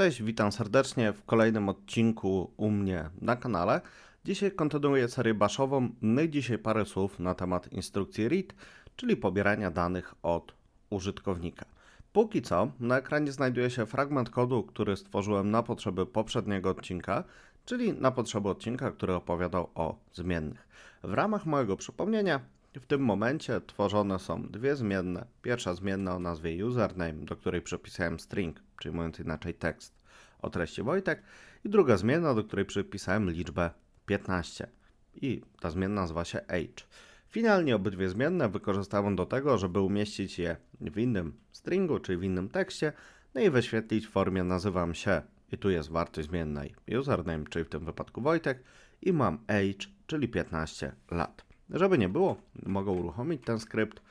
Cześć, witam serdecznie w kolejnym odcinku u mnie na kanale. Dzisiaj kontynuuję serię baszową, no dzisiaj parę słów na temat instrukcji read, czyli pobierania danych od użytkownika. Póki co na ekranie znajduje się fragment kodu, który stworzyłem na potrzeby poprzedniego odcinka, czyli na potrzeby odcinka, który opowiadał o zmiennych. W ramach mojego przypomnienia w tym momencie tworzone są dwie zmienne. Pierwsza zmienna o nazwie username, do której przypisałem string, czyli mówiąc inaczej tekst o treści Wojtek, i druga zmienna, do której przypisałem liczbę 15. I ta zmienna nazywa się age. Finalnie obydwie zmienne wykorzystałem do tego, żeby umieścić je w innym stringu, czyli w innym tekście, no i wyświetlić w formie nazywam się i tu jest wartość zmiennej username, czyli w tym wypadku Wojtek i mam age, czyli 15 lat. Żeby nie było, mogę uruchomić ten skrypt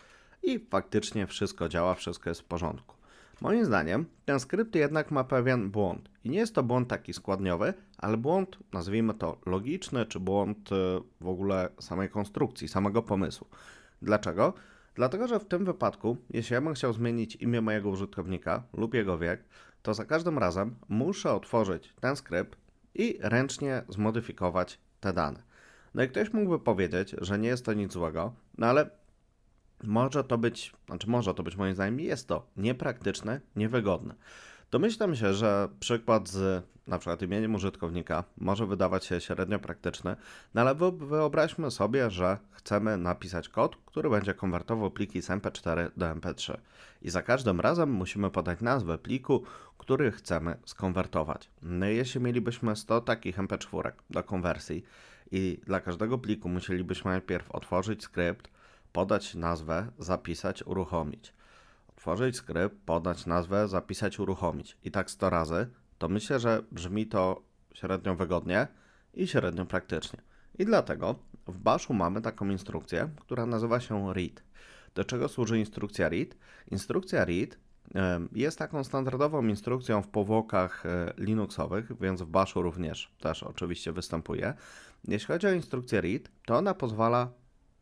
i faktycznie wszystko działa, wszystko jest w porządku. Moim zdaniem ten skrypt jednak ma pewien błąd. I nie jest to błąd taki składniowy, ale błąd, nazwijmy to logiczny, czy błąd y, w ogóle samej konstrukcji, samego pomysłu. Dlaczego? Dlatego, że w tym wypadku, jeśli ja bym chciał zmienić imię mojego użytkownika lub jego wiek, to za każdym razem muszę otworzyć ten skrypt i ręcznie zmodyfikować te dane. No i ktoś mógłby powiedzieć, że nie jest to nic złego, no ale może to być, znaczy może to być moim zdaniem, jest to niepraktyczne, niewygodne. Domyślam się, że przykład z na przykład imieniem użytkownika może wydawać się średnio praktyczny, no ale wyobraźmy sobie, że chcemy napisać kod, który będzie konwertował pliki z MP4 do MP3. I za każdym razem musimy podać nazwę pliku, który chcemy skonwertować. No i jeśli mielibyśmy 100 takich MP4 do konwersji i dla każdego pliku musielibyśmy najpierw otworzyć skrypt, podać nazwę, zapisać, uruchomić. Otworzyć skrypt, podać nazwę, zapisać, uruchomić. I tak 100 razy, to myślę, że brzmi to średnio wygodnie i średnio praktycznie. I dlatego w Bashu mamy taką instrukcję, która nazywa się read. Do czego służy instrukcja read? Instrukcja read jest taką standardową instrukcją w powłokach e, Linuxowych, więc w Bashu również też oczywiście występuje. Jeśli chodzi o instrukcję read, to ona pozwala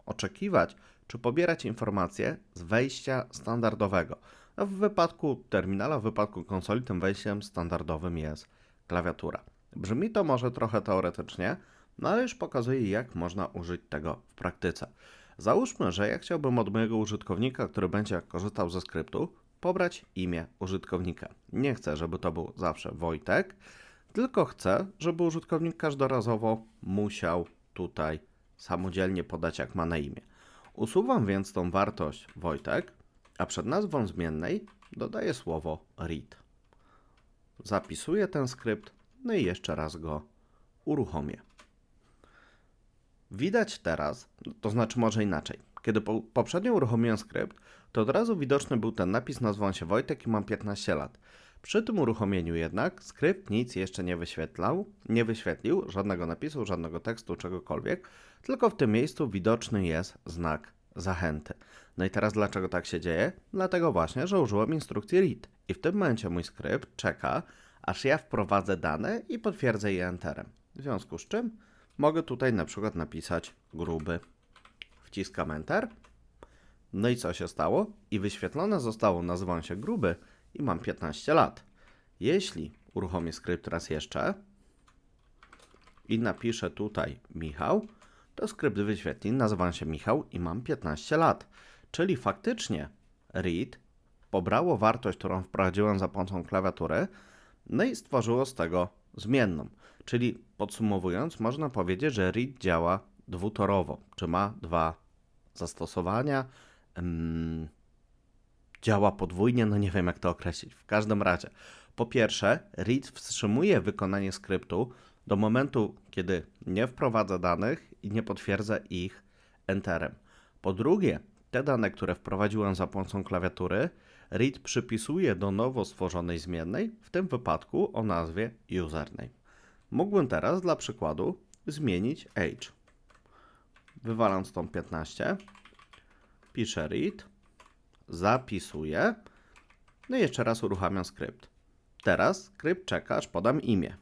oczekiwać, czy pobierać informacje z wejścia standardowego. No w wypadku terminala, w wypadku konsoli, tym wejściem standardowym jest klawiatura. Brzmi to może trochę teoretycznie, no ale już pokazuję, jak można użyć tego w praktyce. Załóżmy, że ja chciałbym od mojego użytkownika, który będzie korzystał ze skryptu, pobrać imię użytkownika. Nie chcę, żeby to był zawsze Wojtek, tylko chcę, żeby użytkownik każdorazowo musiał tutaj samodzielnie podać, jak ma na imię. Usuwam więc tą wartość Wojtek, a przed nazwą zmiennej dodaję słowo read. Zapisuję ten skrypt, no i jeszcze raz go uruchomię. Widać teraz, to znaczy może inaczej. Kiedy po, poprzednio uruchomiłem skrypt, to od razu widoczny był ten napis, nazywam się Wojtek i mam 15 lat. Przy tym uruchomieniu jednak skrypt nic jeszcze nie wyświetlał, nie wyświetlił żadnego napisu, żadnego tekstu, czegokolwiek, tylko w tym miejscu widoczny jest znak zachęty. No i teraz dlaczego tak się dzieje? Dlatego właśnie, że użyłem instrukcji read i w tym momencie mój skrypt czeka, aż ja wprowadzę dane i potwierdzę je enterem. W związku z czym mogę tutaj na przykład napisać gruby. Wciskam enter. No i co się stało? I wyświetlone zostało, nazywam się gruby i mam 15 lat. Jeśli uruchomię skrypt raz jeszcze i napiszę tutaj Michał, to skrypt wyświetli, nazywam się Michał i mam 15 lat. Czyli faktycznie read pobrało wartość, którą wprowadziłem za pomocą klawiatury, no i stworzyło z tego zmienną. Czyli podsumowując, można powiedzieć, że read działa dwutorowo, czy ma dwa zastosowania. Działa podwójnie, no nie wiem jak to określić. W każdym razie, po pierwsze, read wstrzymuje wykonanie skryptu do momentu, kiedy nie wprowadza danych i nie potwierdza ich enterem. Po drugie, te dane, które wprowadziłem za pomocą klawiatury, read przypisuje do nowo stworzonej zmiennej, w tym wypadku o nazwie username. Mógłbym teraz dla przykładu zmienić age. Wywalam stąd 15, piszę read, zapisuję, no i jeszcze raz uruchamiam skrypt. Teraz skrypt czeka, aż podam imię.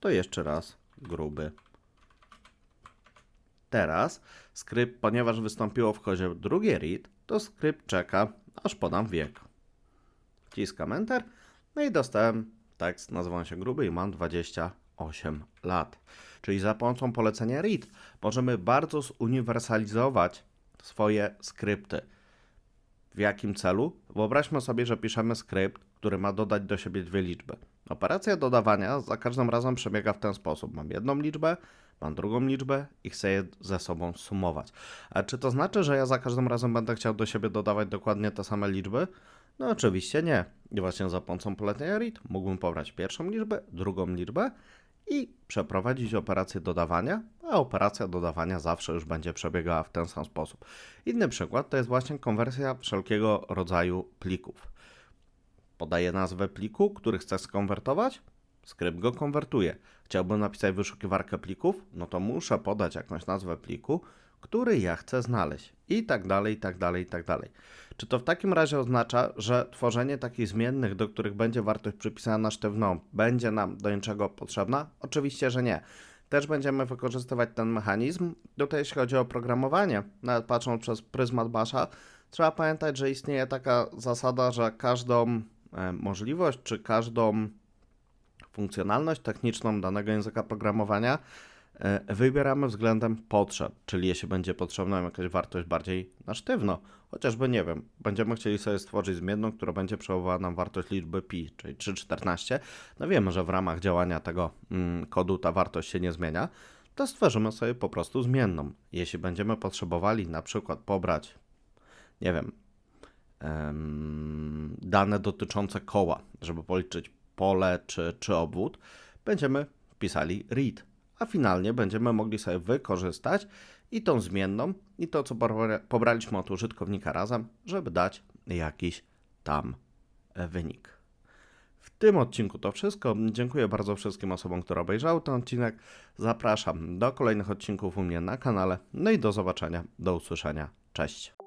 To jeszcze raz gruby. Teraz skrypt, ponieważ wystąpiło w kodzie drugie read, to skrypt czeka, aż podam wiek. Wciskam Enter, no i dostałem tekst, nazywam się Gruby i mam 28 lat. Czyli za pomocą polecenia read możemy bardzo zuniwersalizować swoje skrypty. W jakim celu? Wyobraźmy sobie, że piszemy skrypt, który ma dodać do siebie dwie liczby. Operacja dodawania za każdym razem przebiega w ten sposób. Mam jedną liczbę, mam drugą liczbę i chcę je ze sobą sumować. A czy to znaczy, że ja za każdym razem będę chciał do siebie dodawać dokładnie te same liczby? No oczywiście nie. I właśnie za pomocą polecenia read mógłbym pobrać pierwszą liczbę, drugą liczbę i przeprowadzić operację dodawania, a operacja dodawania zawsze już będzie przebiegała w ten sam sposób. Inny przykład to jest właśnie konwersja wszelkiego rodzaju plików. Podaję nazwę pliku, który chcę skonwertować, skrypt go konwertuje. Chciałbym napisać wyszukiwarkę plików, no to muszę podać jakąś nazwę pliku, który ja chcę znaleźć. I tak dalej, i tak dalej, i tak dalej. Czy to w takim razie oznacza, że tworzenie takich zmiennych, do których będzie wartość przypisana na sztywną, będzie nam do niczego potrzebna? Oczywiście, że nie. Też będziemy wykorzystywać ten mechanizm. Tutaj jeśli chodzi o programowanie, nawet patrząc przez pryzmat Basha, trzeba pamiętać, że istnieje taka zasada, że każdą e, możliwość czy każdą funkcjonalność techniczną danego języka programowania wybieramy względem potrzeb, czyli jeśli będzie potrzebna jakaś wartość bardziej na sztywno, chociażby nie wiem, będziemy chcieli sobie stworzyć zmienną, która będzie przechowywała nam wartość liczby pi, czyli 3,14, no wiemy, że w ramach działania tego mm, kodu ta wartość się nie zmienia, to stworzymy sobie po prostu zmienną. Jeśli będziemy potrzebowali na przykład pobrać, nie wiem, em, dane dotyczące koła, żeby policzyć pole czy, czy obwód, będziemy pisali read, a finalnie będziemy mogli sobie wykorzystać i tą zmienną, i to, co pobra- pobraliśmy od użytkownika razem, żeby dać jakiś tam e, wynik. W tym odcinku to wszystko. Dziękuję bardzo wszystkim osobom, które obejrzały ten odcinek. Zapraszam do kolejnych odcinków u mnie na kanale. No i do zobaczenia, do usłyszenia. Cześć.